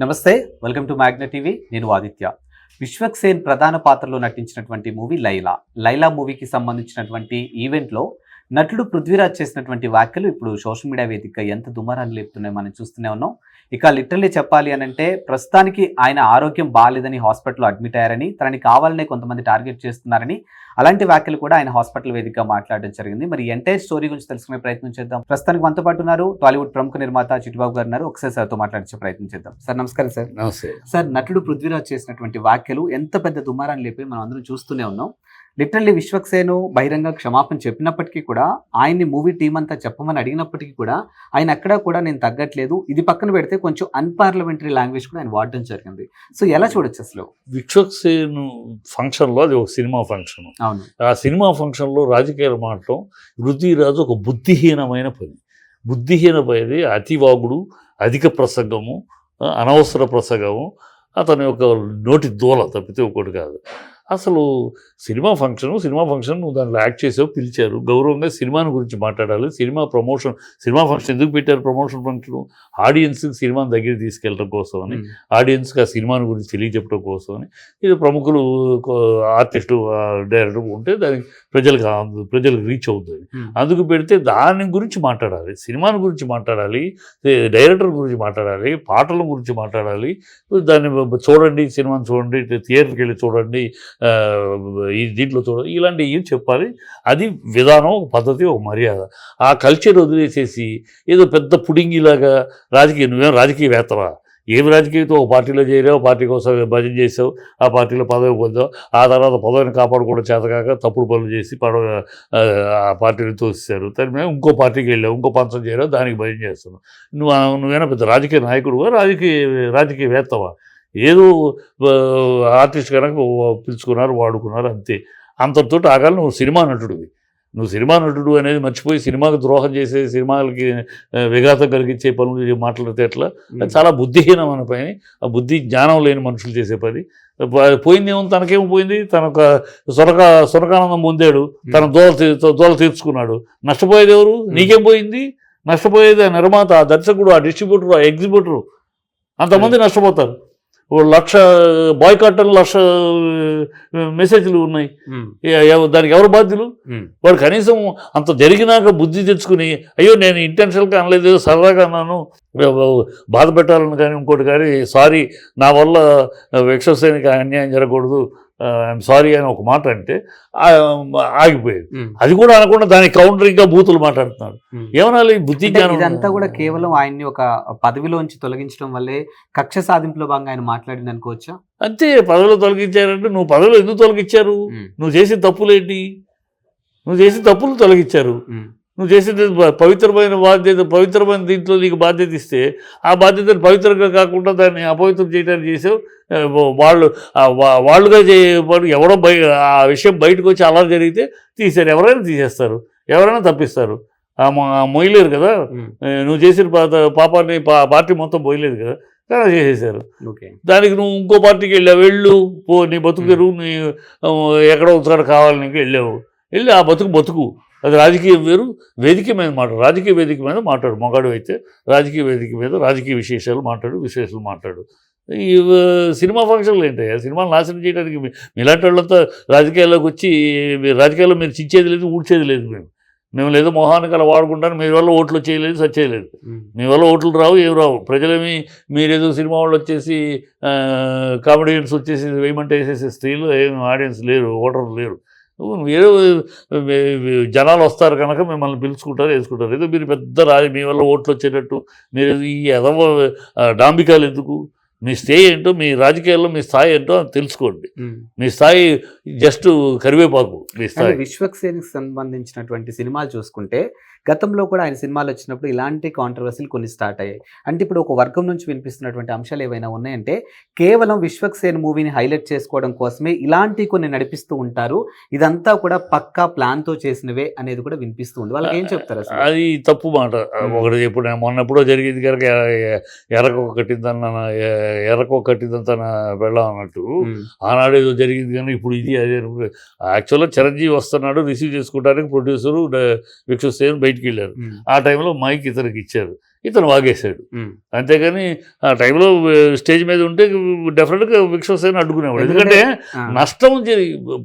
నమస్తే welcome to magnet TV. నేను ఆదిత్య. విశ్వక్ సేన్ ప్రధాన పాత్రలో నటించినటువంటి మూవీ లైలా. లైలా మూవీకి సంబంధించినటువంటి ఈవెంట్లో నటుడు పృథ్వీరాజ్ చేసినటువంటి వ్యాఖ్యలు ఇప్పుడు సోషల్ మీడియా వేదికగా ఎంత దుమారాన్ని లేపుతున్నాయో మనం చూస్తూనే ఉన్నాం. ఇక లిటరల్లీ చెప్పాలి అని అంటే ప్రస్తుతానికి ఆయన ఆరోగ్యం బాగాలేదని హాస్పిటల్లో అడ్మిట్ అయ్యారని తనని కావాలనే కొంతమంది టార్గెట్ చేస్తున్నారని అలాంటి వ్యాఖ్యలు కూడా ఆయన హాస్పిటల్ వేదికగా మాట్లాడడం జరిగింది. మరి ఎంటైర్ స్టోరీ గురించి తెలుసుకునే ప్రయత్నం చేద్దాం. ప్రస్తుతానికి మనతో పాటు ఉన్నారు టాలీవుడ్ ప్రముఖ నిర్మాత చిట్టుబాబు గారు ఉన్నారు. ఒకసారి సార్తో మాట్లాడించే ప్రయత్నం చేద్దాం. సార్ నమస్కారం సార్. నమస్తే. సార్ నటుడు పృథ్వీరాజ్ చేసినటువంటి వ్యాఖ్యలు ఎంత పెద్ద దుమారాన్ని లేపి మనం అందరం చూస్తూనే ఉన్నాం. లిటరల్లీ విశ్వక్సేను బహిరంగ క్షమాపణ చెప్పినప్పటికీ కూడా ఆయన్ని మూవీ టీం అంతా చెప్పమని అడిగినప్పటికీ కూడా ఆయన ఎక్కడా కూడా నేను తగ్గట్లేదు. ఇది పక్కన పెడితే కొంచెం అన్పార్లమెంటరీ లాంగ్వేజ్ కూడా ఆయన వాడడం జరిగింది. సో ఎలా చూడొచ్చు అసలు? విశ్వక్సేన్ ఫంక్షన్లో అది ఒక సినిమా ఫంక్షన్. అవును. ఆ సినిమా ఫంక్షన్లో రాజకీయాలు మాడటం వృద్ధిరాజు ఒక బుద్ధిహీనమైన పని. బుద్ధిహీన పని అతివాగుడు అధిక ప్రసంగము అనవసర ప్రసంగము అతని యొక్క నోటి దూల తప్పితే ఒకటి కాదు. అసలు సినిమా ఫంక్షన్ సినిమా ఫంక్షన్ నువ్వు దాంట్లో యాక్ట్ చేసావు పిలిచారు. గౌరవంగా సినిమాని గురించి మాట్లాడాలి. సినిమా ప్రమోషన్ సినిమా ఫంక్షన్ ఎందుకు పెట్టారు ప్రమోషన్ ఫంక్షన్? ఆడియన్స్కి సినిమాని దగ్గర తీసుకెళ్ళడం కోసం అని ఆడియన్స్కి ఆ సినిమాని గురించి తెలియజెప్పడం కోసం అని ఇది ప్రముఖులు ఆర్టిస్టు డైరెక్టర్ ఉంటే దానికి ప్రజలకు ప్రజలకు రీచ్ అవుతుంది. అందుకు పెడితే దాని గురించి మాట్లాడాలి. సినిమాని గురించి మాట్లాడాలి డైరెక్టర్ గురించి మాట్లాడాలి పాటల గురించి మాట్లాడాలి. దాన్ని చూడండి సినిమాని చూడండి థియేటర్కి వెళ్ళి చూడండి ఈ దీంట్లో చూడండి ఇలాంటివి చెప్పాలి? అది విధానం ఒక పద్ధతి ఒక మర్యాద. ఆ కల్చర్ వదిలేసేసి ఏదో పెద్ద పుడింగిలాగా రాజకీయ నువ్వేం రాజకీయవేత్తవా? ఏమి రాజకీయంతో ఒక పార్టీలో చేరావు పార్టీ కోసం భజన చేసావు ఆ పార్టీలో పదవి పొందావు ఆ తర్వాత పదవిని కాపాడుకోవడం చేతకాక తప్పుడు పనులు చేసి పడవ ఆ, పార్టీని తోసేశారు. దాని ఇంకో పార్టీకి వెళ్ళావు ఇంకో పంచం చేరావు దానికి భజన చేస్తున్నావు. నువ్వు నువ్వేనా పెద్ద రాజకీయ నాయకుడువా రాజకీయ రాజకీయవేత్తవా? ఏదో ఆర్టిస్ట్ కనుక పిలుచుకున్నారు వాడుకున్నారు అంతే. అంతటితో ఆగాలి నువ్వు సినిమా నటుడివి. నువ్వు సినిమా నటుడు అనేది మర్చిపోయి సినిమాకి ద్రోహం చేసే సినిమాలకి విఘాతం కలిగించే పనులు మాట్లాడితే ఎట్లా? అది చాలా బుద్ధిహీనమైన పని. ఆ బుద్ధి జ్ఞానం లేని మనుషులు చేసే పని. ప- పోయింది ఏమో తనకేమో పోయింది? తన ఒక సొరక సొరకానందం పొందాడు. తన దోల దోల తీర్చుకున్నాడు. నష్టపోయేది ఎవరు? నీకేం పోయింది? నష్టపోయేది ఆ నిర్మాత ఆ దర్శకుడు ఆ డిస్ట్రిబ్యూటర్ ఆ ఎగ్జిబ్యూటరు. అంతమంది నష్టపోతారు. లక్ష బాయ్కాట్ అని లక్ష మెసేజ్లు ఉన్నాయి. దానికి ఎవరు బాధ్యులు? వాడు కనీసం అంత జరిగినాక బుద్ధి తెచ్చుకుని అయ్యో నేను ఇంటెన్షనల్గా అనలేదు సరదాగా అన్నాను బాధ పెట్టాలని కానీ ఇంకోటి కానీ సారీ నా వల్ల విక్షసేనికి అన్యాయం జరగకూడదు ఐఎమ్ సారీ అని ఒక మాట అంటే ఆగిపోయేది. అది కూడా అనకుండా దానికి కౌంటరింగ్గా బూతులు మాట్లాడుతున్నాడు. ఏమనాలి? బుద్ధి ఇదంతా కూడా కేవలం ఆయన్ని ఒక పదవిలోంచి తొలగించడం వల్లే కక్ష సాధింపులో భాగంగా ఆయన మాట్లాడింది అనుకోవచ్చా? అంతే పదవిలో తొలగించారంటే నువ్వు పదవిలో ఎందుకు తొలగించారు? నువ్వు చేసిన తప్పులేంటి? నువ్వు చేసిన తప్పులు తొలగించారు. నువ్వు చేసేది పవిత్రమైన బాధ్యత పవిత్రమైన దీంట్లో నీకు బాధ్యత ఇస్తే ఆ బాధ్యతను పవిత్రంగా కాకుండా దాన్ని అపవిత్రం చేయడానికి చేసావు. వాళ్ళు వాళ్ళుగా చేయబడి ఎవరో బయ ఆ విషయం బయటకు వచ్చి అలా జరిగితే తీశారు ఎవరైనా తీసేస్తారు. ఎవరైనా తప్పిస్తారు. మొయ్యలేరు కదా. నువ్వు చేసిన పాపాన్ని పార్టీ మొత్తం పోయలేదు కదా. కానీ చేసేసారు. దానికి నువ్వు ఇంకో పార్టీకి వెళ్ళావు. వెళ్ళు పో నీ బతుకు తెరువు నీ ఎక్కడో ఒకసారి కావాలి నీకు వెళ్ళావు. వెళ్ళి ఆ బతుకు బతుకు. అది రాజకీయం వేరు వేదిక మీద మాట్లాడు రాజకీయ వేదిక మీద మాట్లాడు. మగాడు అయితే రాజకీయ వేదిక మీద రాజకీయ విశేషాలు మాట్లాడు విశేషాలు మాట్లాడు. ఈ సినిమా ఫంక్షన్లు ఏంటయ్యా? సినిమాలు నాశనం చేయడానికి మీ- మీలాంటి వాళ్ళంతా రాజకీయాల్లోకి వచ్చి మీరు రాజకీయాల్లో మీరు చించేది లేదు ఊడ్చేది లేదు మేము. మేము లేదో మొహానికి అలా వాడుకుంటాను మీ వల్ల ఓట్లు వచ్చేయలేదు సచ్చేయలేదు. మీ వల్ల ఓట్లు రావు ఏం రావు. ప్రజలేమి మీరేదో సినిమా వాళ్ళు వచ్చేసి కామెడియన్స్ వచ్చేసి వేయమంటే వేసేసి స్త్రీలు ఏం ఆడియన్స్ లేరు ఓటర్లు లేరు. ఏదో జనాలు వస్తారు కనుక మిమ్మల్ని పిలుచుకుంటారు వేసుకుంటారు. ఏదో మీరు పెద్ద రాజు మీ వల్ల ఓట్లు వచ్చేటట్టు మీరు ఈ ఎదవ డాంబికాలు ఎందుకు? మీ స్టే ఏంటో మీ రాజకీయాల్లో మీ స్థాయి ఏంటో అది తెలుసుకోండి. మీ స్థాయి జస్ట్ కరివేపాకు మీ స్థాయి. విశ్వక్సేన్కి సంబంధించినటువంటి సినిమాలు చూసుకుంటే గతంలో కూడా ఆయన సినిమాలు వచ్చినప్పుడు ఇలాంటి కాంట్రవర్సీలు కొన్ని స్టార్ట్ అయ్యాయి. అంటే ఇప్పుడు ఒక వర్గం నుంచి వినిపిస్తున్నటువంటి అంశాలు ఏవైనా ఉన్నాయంటే కేవలం విశ్వక్సేన్ మూవీని హైలైట్ చేసుకోవడం కోసమే ఇలాంటి కొన్ని నడిపిస్తూ ఉంటారు. ఇదంతా కూడా పక్కా ప్లాన్తో చేసినవే అనేది కూడా వినిపిస్తూ ఉంది వాళ్ళకి ఏం చెప్తారు అసలు? అది తప్పు మాట. ఒకటి ఇప్పుడు మొన్న ఎప్పుడో జరిగింది కనుక ఎరక ఒకటిందన్న ఎర్రకో కట్టిందంతా నా వెళ్ళాం అన్నట్టు. ఉమ్, ఆనాడు ఏదో జరిగింది కానీ ఇప్పుడు ఇది అదే. యాక్చువల్గా చిరంజీవి వస్తున్నాడు రిసీవ్ చేసుకోవడానికి ప్రొడ్యూసరు విశ్వసేన్ బయటికి వెళ్ళారు ఆ టైంలో మైక్ ఇతనికి ఇచ్చారు. ఇతను వాగేశాడు. అంతేగాని ఆ టైంలో స్టేజ్ మీద ఉంటే డెఫినెట్గా విశ్వసేన్ అడ్డుకునేవాడు. ఎందుకంటే నష్టం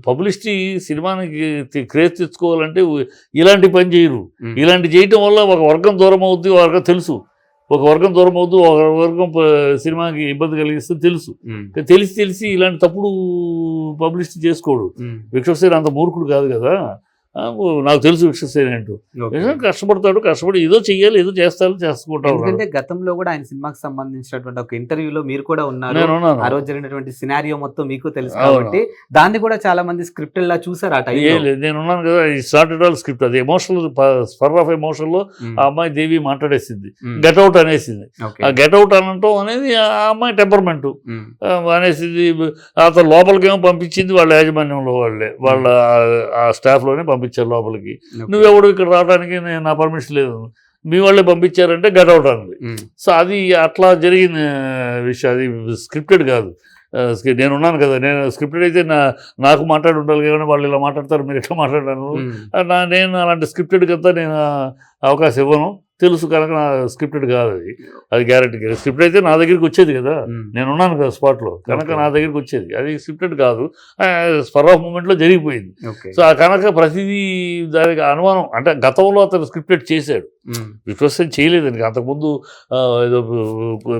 పబ్లిసిటీ సినిమానికి క్రేజ్ తెచ్చుకోవాలంటే ఇలాంటి పని చేయరు. ఇలాంటి చేయటం వల్ల ఒక వర్గం దూరం అవుద్ది ఒక వర్గం తెలుసు. ఒక వర్గం దూరం అవుద్ది ఒక వర్గం సినిమాకి ఇబ్బంది కలిగిస్తుంది తెలుసు. తెలిసి తెలిసి ఇలాంటి తప్పుడు పబ్లిసిటీ చేసుకోడు. విశ్వసేన్ అంత మూర్ఖుడు కాదు కదా. నాకు తెలుసు విశ్వసేన్. నిజంగా కష్టపడతాడు కష్టపడి ఏదో చెయ్యాలి ఏదో చేస్తాడు చేసుకుంటా ఎందుకంటే గతంలో కూడా ఆయన సినిమాకి సంబంధించినటువంటి ఒక ఇంటర్వ్యూలో మీరు కూడా ఉన్నారు. ఆ రోజు జరిగినటువంటి సినారియో మొత్తం మీకు తెలుసు. కాబట్టి దాన్ని కూడా చాలా మంది స్క్రిప్ట్ లా చూసారు ఆ లేదు నేను ఉన్నాను కదా ఈ స్టార్టెడ్ ఆల్ స్క్రిప్ట్ అది ఎమోషనల్ స్పర్ ఆఫ్ ఎమోషన్లో ఆ అమ్మాయి దేవి మాట్లాడేసింది. గెట్ అవుట్ అనేసింది. ఆ గెట్ అవుట్ అనటం అనేది ఆ అమ్మాయి టెంపర్మెంట్ అనేసింది అతను లోపలికేమో పంపించింది వాళ్ళ యాజమాన్యంలో వాళ్ళే వాళ్ళ ఆ- స్టాఫ్లోనే పంపించారు లోపలికి. నువ్వెవడు ఇక్కడ రావడానికి నేను నా పర్మిషన్ లేదు. మీ వాళ్ళే పంపించారంటే గెట్ అవుట్ ఉమ్, సో అది అట్లా జరిగిన విషయం అది స్క్రిప్టెడ్ కాదు. నేను ఉన్నాను కదా నేను స్క్రిప్టెడ్ అయితే నా నాకు మాట్లాడి ఉండాలి కానీ వాళ్ళు ఇలా మాట్లాడతారు మీరు ఎట్లా మాట్లాడాను నేను అలాంటి స్క్రిప్టెడ్ కదా నేను అవకాశం ఇవ్వను. తెలుసు కనుక నా స్క్రిప్టెడ్ కాదు అది. అది గ్యారెంటీ స్క్రిప్ట్ అయితే నా దగ్గరికి వచ్చేది కదా. నేను ఉన్నాను కదా స్పాట్లో కనుక. నా దగ్గరికి వచ్చేది. అది స్క్రిప్టెడ్ కాదు. స్పర్ ఆఫ్ మూమెంట్లో జరిగిపోయింది. సో ఆ కనుక ప్రతిదీ దానికి అనుమానం. అంటే గతంలో అతను స్క్రిప్టెడ్ చేశాడు. విశ్వసం చేయలేదండి అంతకుముందు ఆ, ఏదో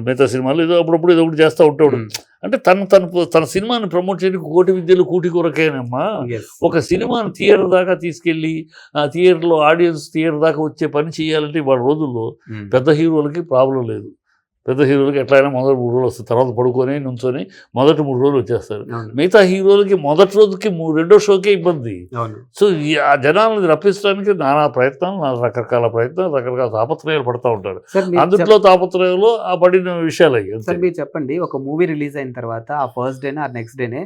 మిగతా సినిమాలు ఏదో అప్పుడప్పుడు ఏదో ఒకటి చేస్తూ ఉంటాడు. అంటే తను తన తన సినిమాని ప్రమోట్ చేయడానికి కోటి విద్యలు కూటి కొరకేనమ్మా. ఒక సినిమాని థియేటర్ దాకా తీసుకెళ్ళి ఆ థియేటర్లో ఆడియన్స్ థియేటర్ దాకా వచ్చే పని చేయాలంటే వాళ్ళ రోజుల్లో పెద్ద హీరోలకి ప్రాబ్లం లేదు. పెద్ద హీరోలకి ఎట్లయినా మొదటి మూడు రోజులు వస్తుంది తర్వాత పడుకొని నుంచొని మొదటి మూడు రోజులు వచ్చేస్తారు. మిగతా హీరోలకి మొదటి రోజుకి రెండో షోకే ఇబ్బంది. సో ఆ జనాలను రప్పించడానికి నానా ప్రయత్నాలు నానా రకరకాల ప్రయత్నాలు రకరకాల తాపత్రయాలు పడతా ఉంటారు. అందుట్లో తాపత్రయంలో ఆ పడిన విషయాలు. సార్ మీరు చెప్పండి. ఒక మూవీ రిలీజ్ అయిన తర్వాత ఆ ఫస్ట్ డేనే ఆ నెక్స్ట్ డేనే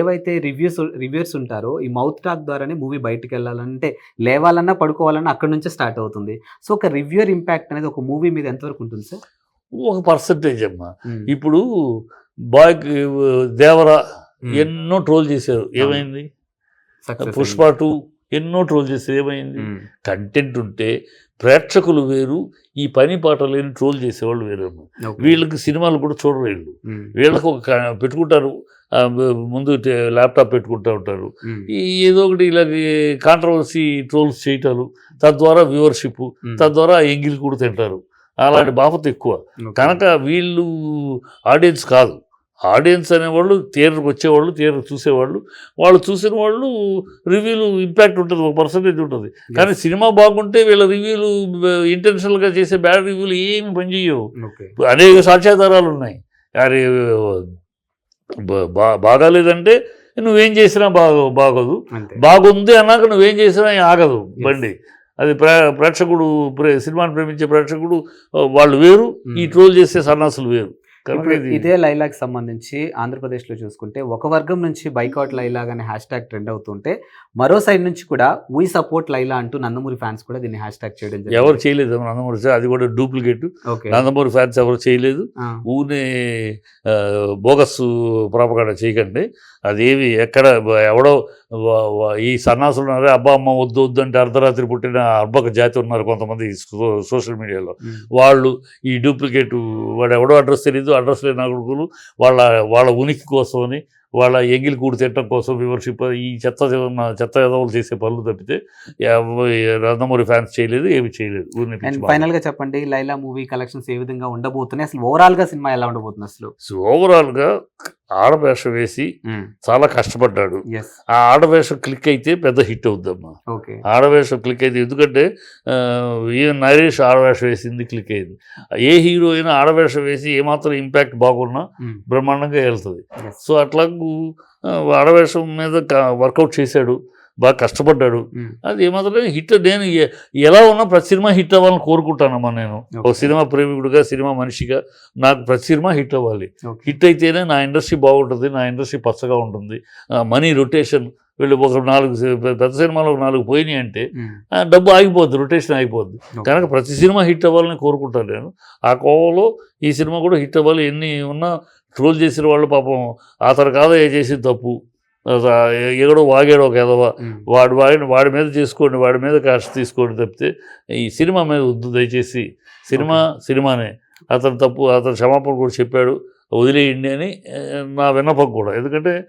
ఏవైతే రివ్యూస్ రివ్యూర్స్ ఉంటారో ఈ మౌత్ టాక్ ద్వారానే మూవీ బయటకు వెళ్ళాలంటే లేవాలన్నా పడుకోవాలన్నా అక్కడ నుంచే స్టార్ట్ అవుతుంది. సో ఒక రివ్యూర్ ఇంపాక్ట్ అనేది ఒక మూవీ మీద ఎంతవరకు ఉంటుంది సార్? ఒక పర్సంటేజ్ అమ్మా. ఇప్పుడు బాయ్ దేవర ఎన్నో ట్రోల్ చేశారు. ఏమైంది? పుష్ప టూ ఎన్నో ట్రోల్ చేశారు. ఏమైంది? కంటెంట్ ఉంటే ప్రేక్షకులు వేరు ఈ పని పాట లేని ట్రోల్ చేసేవాళ్ళు వేరు. వీళ్ళకి సినిమాలు కూడా చూడరు వీళ్ళు వీళ్ళకి ఒక పెట్టుకుంటారు. ముందు ల్యాప్టాప్ పెట్టుకుంటూ ఉంటారు. ఏదో ఒకటి ఇలా కాంట్రవర్సీ ట్రోల్స్ చేయటాలు. తద్వారా వ్యూవర్షిప్ తద్వారా ఎంగిల్ కూడా తింటారు. అలాంటి బాపత ఎక్కువ. కనుక వీళ్ళు ఆడియన్స్ కాదు. ఆడియన్స్ అనేవాళ్ళు థియేటర్కి వచ్చేవాళ్ళు థియేటర్ చూసేవాళ్ళు. వాళ్ళు చూసిన వాళ్ళు రివ్యూలు ఇంపాక్ట్ ఉంటుంది ఒక పర్సంటేజ్ ఉంటుంది. కానీ సినిమా బాగుంటే వీళ్ళ రివ్యూలు ఇంటెన్షనల్గా చేసే బ్యాడ్ రివ్యూలు ఏమి పనిచేయవు. అనేక సాక్ష్యాధారాలు ఉన్నాయి. అరే బాగాలేదంటే నువ్వేం చేసినా బాగో బాగోదు. బాగుంది అన్నాక నువ్వేం చేసినా ఆగదు బండి. అది ప్రే ప్రేక్షకుడు ప్రే సినిమాని ప్రేమించే ప్రేక్షకుడు వాళ్ళు వేరు ఈ. ట్రోల్ చేసే సన్నాసులు వేరు ఇది లైలాకి సంబంధించి ఆంధ్రప్రదేశ్లో చూసుకుంటే ఒక వర్గం నుంచి బైకాట్ లైలా అనే హ్యాష్ ట్యాగ్ ట్రెండ్ అవుతుంటే మరో సైడ్ నుంచి కూడా వీ సపోర్ట్ లైలా అంటూ నందమూరి ఫ్యాన్స్ కూడా దీన్ని హ్యాష్ ట్యాగ్ చేయడం ఎవరు చేయలేదు నందమూరి అది కూడా డూప్లికేట్. నందమూరి ఫ్యాన్స్ ఎవరు చేయలేదు. ఊనే బోగస్ ప్రాపగాడ చేయకండి. అదేమి ఎక్కడ ఎవడో ఈ సన్నాసులు ఉన్నారే అబ్బా అమ్మ వద్దు వద్దు అంటే అర్ధరాత్రి పుట్టిన అర్భక జాతి ఉన్నారు కొంతమంది సోషల్ మీడియాలో. వాళ్ళు ఈ డూప్లికేట్ వాడు ఎవడో అడ్రస్ తెలియదు అడ్రస్ లేని కొడుకులు వాళ్ళ వాళ్ళ ఉనికి కోసమని వాళ్ళ ఎంగిలి కూడి తిట్టడం కోసం విమర్శింప ఈ చెత్త చెత్త ఎదవలు చేసే పనులు తప్పితే నందమూరి ఫ్యాన్స్ చేయలేదు ఏమి చేయలేదు. ఫైనల్గా చెప్పండి లైలా మూవీ కలెక్షన్స్ ఏ విధంగా ఉండబోతున్నాయి? అసలు ఓవరాల్గా సినిమా ఎలా ఉండబోతుంది అసలు? సో ఓవరాల్గా ఆడవేషం వేసి చాలా కష్టపడ్డాడు. ఆ ఆడవేషం క్లిక్ అయితే పెద్ద హిట్ అవుద్దమ్మా. ఆడవేషం క్లిక్ అయితే ఎందుకంటే ఈవెన్ నరేష్ ఆడవేషం వేసింది క్లిక్ అయింది. ఏ హీరో అయినా ఆడవేషం వేసి ఏమాత్రం ఇంపాక్ట్ బాగున్నా బ్రహ్మాండంగా వెళ్తుంది సో అట్లాగూ ఆ, ఆడవేషం మీద వర్కౌట్ చేశాడు. బాగా కష్టపడ్డాడు. అది ఏమాత్రం హిట్ నేను ఎలా ఉన్నా ప్రతి సినిమా హిట్ అవ్వాలని కోరుకుంటానమ్మా నేను. ఒక సినిమా ప్రేమికుడిగా సినిమా మనిషిగా నాకు ప్రతి సినిమా హిట్ అవ్వాలి. హిట్ అయితేనే నా ఇండస్ట్రీ బాగుంటుంది నా ఇండస్ట్రీ పచ్చగా ఉంటుంది. మనీ రొటేషన్ వీళ్ళు ఒక నాలుగు పెద్ద సినిమాలో ఒక నాలుగు పోయినాయి అంటే ఆ, డబ్బు ఆగిపోద్ది రొటేషన్ ఆగిపోద్ది. కనుక ప్రతి సినిమా హిట్ అవ్వాలని కోరుకుంటాను నేను. ఆ కోవలో ఈ సినిమా కూడా హిట్ అవ్వాలి ఎన్ని ఉన్నా ట్రోల్ చేసిన వాళ్ళు పాపం అతను కాదయ్య చేసిన తప్పు? ఎగడో వాగాడో ఒక ఎదవ. వాడు వాడిని వాడి మీద చేసుకోండి వాడి మీద కాస్ట్ తీసుకోండి తప్పితే ఈ సినిమా మీద వద్దు దయచేసి. సినిమా సినిమానే. అతను తప్పు అతను క్షమాపణ కూడా చెప్పాడు. వదిలేయండి అని నా విన్నపం కూడా. ఎందుకంటే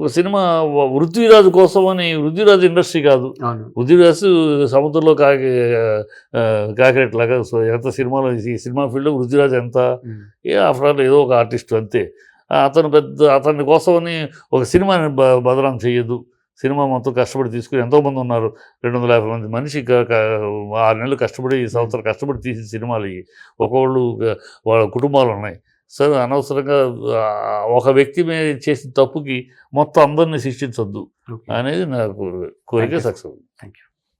ఒక సినిమా వ- వృత్తిరాజు కోసం అని వృత్తిరాజు ఇండస్ట్రీ కాదు. వృత్తిరాజు సముద్రంలో కాకి కాకిరెట్లాగా సో ఎంత సినిమాలో ఈ సినిమా ఫీల్డ్లో వృత్తిరాజు ఎంత. ఏ ఆఫ్టర్ ఆల్ ఏదో ఒక ఆర్టిస్ట్ అంతే. అతను పెద్ద అతని కోసమని ఒక సినిమాని బదనాం చేయొద్దు. సినిమా మొత్తం కష్టపడి తీసుకుని ఎంతోమంది ఉన్నారు. రెండు వందల యాభై మంది మనిషి ఆరు నెలలు కష్టపడి ఈ సంవత్సరం కష్టపడి తీసిన సినిమాలు ఇవి. ఒక్కొక్కళ్ళు క- వాళ్ళ కుటుంబాలు ఉన్నాయి. సరే అనవసరంగా ఒక వ్యక్తి మీద చేసిన తప్పుకి మొత్తం అందరినీ శిక్షించొద్దు అనేది నాకు కోరిక. Success thank you